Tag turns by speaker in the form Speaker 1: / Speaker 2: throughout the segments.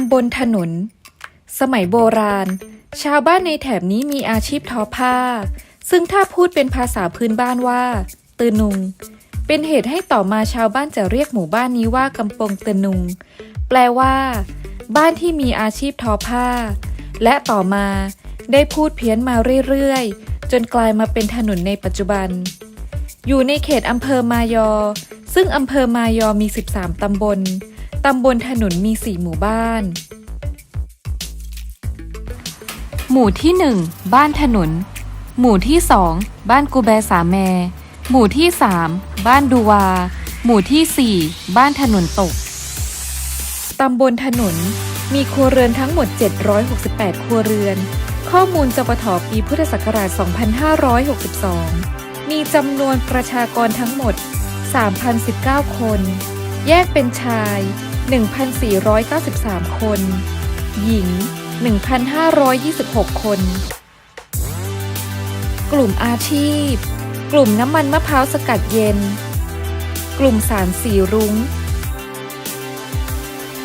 Speaker 1: ำบลถนน สมัยโบราณ ชาวบ้านในแถบนี้มีอาชีพทอผ้า ซึ่งถ้าพูดเป็นภาษาพื้นบ้านว่า ตือนุง เป็นเหตุให้ต่อมาชาวบ้านจะเรียกหมู่บ้านนี้ว่ากำปงตือนุง แปลว่า บ้านที่มีอาชีพทอผ้า และต่อมาได้พูดเพี้ยนมาเรื่อยๆ จนกลายมาเป็นถนนในปัจจุบัน อยู่ในเขตอำเภอมายอ ซึ่งอำเภอมายอมี 13 ตำบล ตำบลถนนมี4หมู่บ้าน หมู่ที่1บ้านถนน หมู่ที่2บ้านกูแบสาแม หมู่ที่3บ้านดูวา หมู่ที่4บ้านถนนตก ตำบลถนนมีครัวเรือนทั้งหมด 768 ครัวเรือน ข้อมูลจปทปีพุทธศักราช 2562 มีจำนวนประชากรทั้งหมด 3,019 คน แยกเป็นชาย 1,493 คน หญิง 1,526 คน กลุ่มอาชีพ กลุ่มน้ำมันมะพร้าวสกัดเย็น กลุ่มสารสีรุง้ง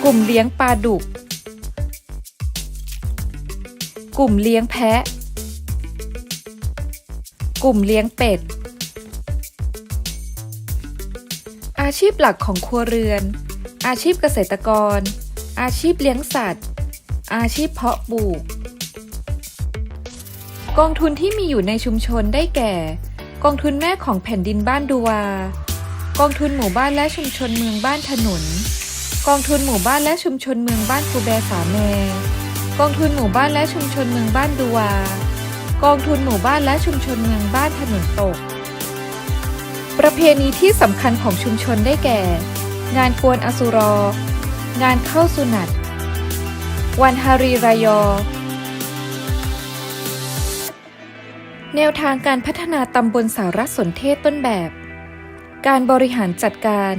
Speaker 1: กลุ่มเลี้ยงปลาดุก กลุ่มเลี้ยงแพะ กลุ่มเลี้ยงเป็ดอาชีพหลักของครัวเรือน อาชีพเกษตรกร อาชีพเลี้ยงสัตว์ อาชีพเพาะปลูก กองทุนที่มีอยู่ในชุมชนได้แก่ กองทุนแม่ของแผ่นดินบ้านดูวา กองทุนหมู่บ้านและชุมชนเมืองบ้านถนน กองทุนหมู่บ้านและชุมชนเมืองบ้านกูแบสาแมกองทุนหมู่บ้านและชุมชนเมืองบ้านดูวา กองทุนหมู่บ้านและชุมชนเมืองบ้านถนนตก ประเพณีที่สำคัญของชุมชนได้แก่ งานกวนอสุรอ งานเข้าสุนัตวันฮารีรายอ แนวทางการพัฒนาตำบลสารสนเทศต้นแบบ การบริหารจัดการ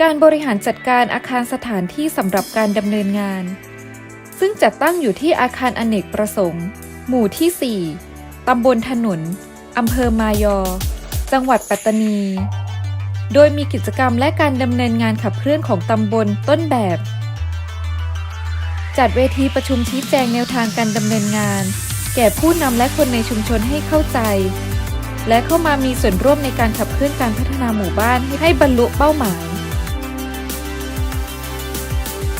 Speaker 1: การบริหารจัดการอาคารสถานที่สำหรับการดำเนินงาน ซึ่งจัดตั้งอยู่ที่อาคารอเนกประสงค์ หมู่ที่ 4ตำบลถนนอำเภอมายอ จังหวัดปัตตานี โดยมีกิจกรรมและการดำเนินงานขับเคลื่อนของตำบลต้นแบบ จัดเวทีประชุมชี้แจงแนวทางการดำเนินงาน แก่ผู้นำและคนในชุมชนให้เข้าใจ และเข้ามามีส่วนร่วมในการขับเคลื่อนการพัฒนาหมู่บ้านให้บรรลุเป้าหมาย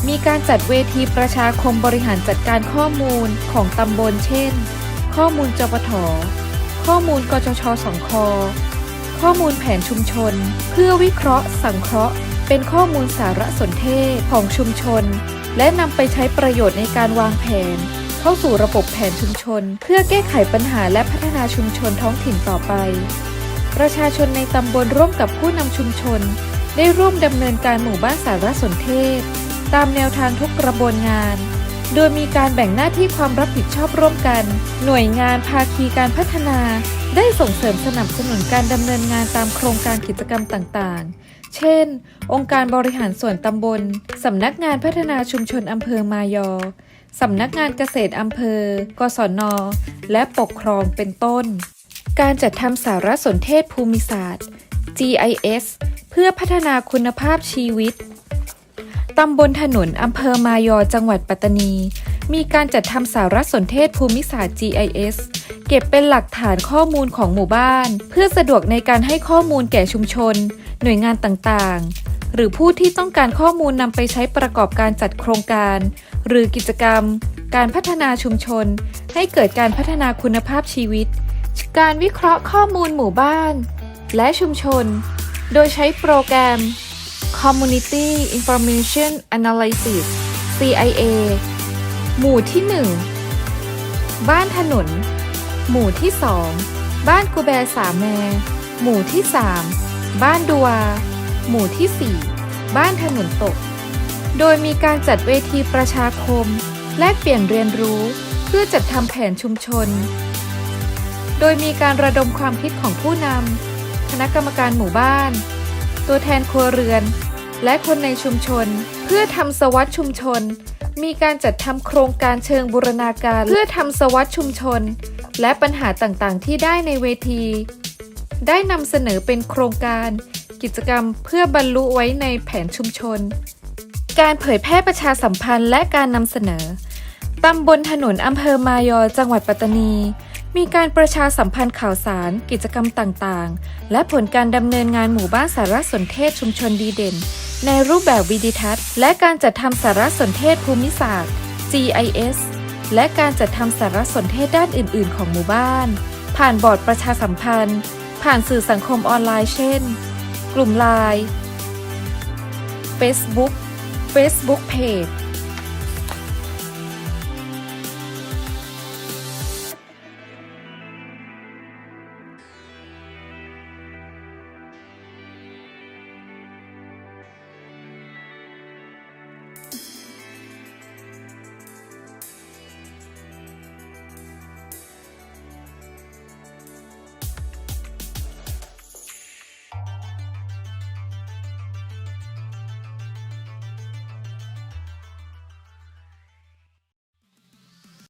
Speaker 1: มีการจัดเวทีประชาคมบริหารจัดการข้อมูลของตำบลเช่น ข้อมูลจปทข้อมูลกจชสองค ข้อมูลแผนชุมชน เพื่อวิเคราะห์ สังเคราะห์ เป็นข้อมูลสารสนเทศของชุมชน และนำไปใช้ประโยชน์ในการวางแผน เข้าสู่ระบบแผนชุมชน เพื่อแก้ไขปัญหาและพัฒนาชุมชนท้องถิ่นต่อไป ประชาชนในตำบลร่วมกับผู้นำชุมชน ได้ร่วมดำเนินการหมู่บ้านสารสนเทศ ตามแนวทางทุกกระบวนงานโดยมีการแบ่งหน้าที่ความรับผิดชอบร่วมกัน หน่วยงานภาคีการพัฒนา ได้ส่งเสริมสนับสนุนการดำเนินงานตามโครงการกิจกรรมต่างๆ เช่น องค์การบริหารส่วนตำบล สำนักงานพัฒนาชุมชนอำเภอมายอ สำนักงานเกษตรอำเภอ กศน และปกครองเป็นต้น การจัดทำสารสนเทศภูมิศาสตร์ GIS เพื่อพัฒนาคุณภาพชีวิต ตำบลถนนอำเภอมายอ จังหวัดปัตตานี มีการจัดทำสารสนเทศภูมิศาสตร์ GIS เก็บเป็นหลักฐานข้อมูลของหมู่บ้าน เพื่อสะดวกในการให้ข้อมูลแก่ชุมชน หน่วยงานต่างๆ หรือผู้ที่ต้องการข้อมูลนำไปใช้ประกอบการจัดโครงการ หรือกิจกรรม การพัฒนาชุมชน ให้เกิดการพัฒนาคุณภาพชีวิต การวิเคราะห์ข้อมูลหมู่บ้าน และชุมชน โดยใช้โปรแกรม Community Information Analysis CIA หมู่ที่ 1 บ้านถนน หมู่ที่ 2 บ้านกูแบสามแม หมู่ที่ 3 บ้านดัว หมู่ที่ 4 บ้านถนนตก โดยมีการจัดเวทีประชาคม แลกเปลี่ยนเรียนรู้เพื่อจัดทำแผนชุมชน โดยมีการระดมความคิดของผู้นำคณะกรรมการหมู่บ้าน ตัวแทนครัวเรือน และคนในชุมชน เพื่อทำสวัสดชุมชน มีการจัดทำโครงการเชิงบูรณาการเพื่อทำสวัสดชุมชน และปัญหาต่างๆ ที่ได้ในเวที ได้นำเสนอเป็นโครงการ กิจกรรมเพื่อบรรลุไว้ในแผนชุมชน การเผยแพร่ประชาสัมพันธ์และการนำเสนอตำบลถนนอำเภอมายอจังหวัดปัตตานี มีการประชาสัมพันธ์ข่าวสาร กิจกรรมต่างๆ และผลการดำเนินงานหมู่บ้านสารสนเทศชุมชนดีเด่น ในรูปแบบวิดิทัศน์ และการจัดทำสารสนเทศภูมิศาสตร์ GIS และการจัดทำสารสนเทศด้านอื่น ๆ ของหมู่บ้าน ผ่านบอร์ดประชาสัมพันธ์ ผ่านสื่อสังคมออนไลน์เช่น กลุ่มไลน์ Facebook Facebook Page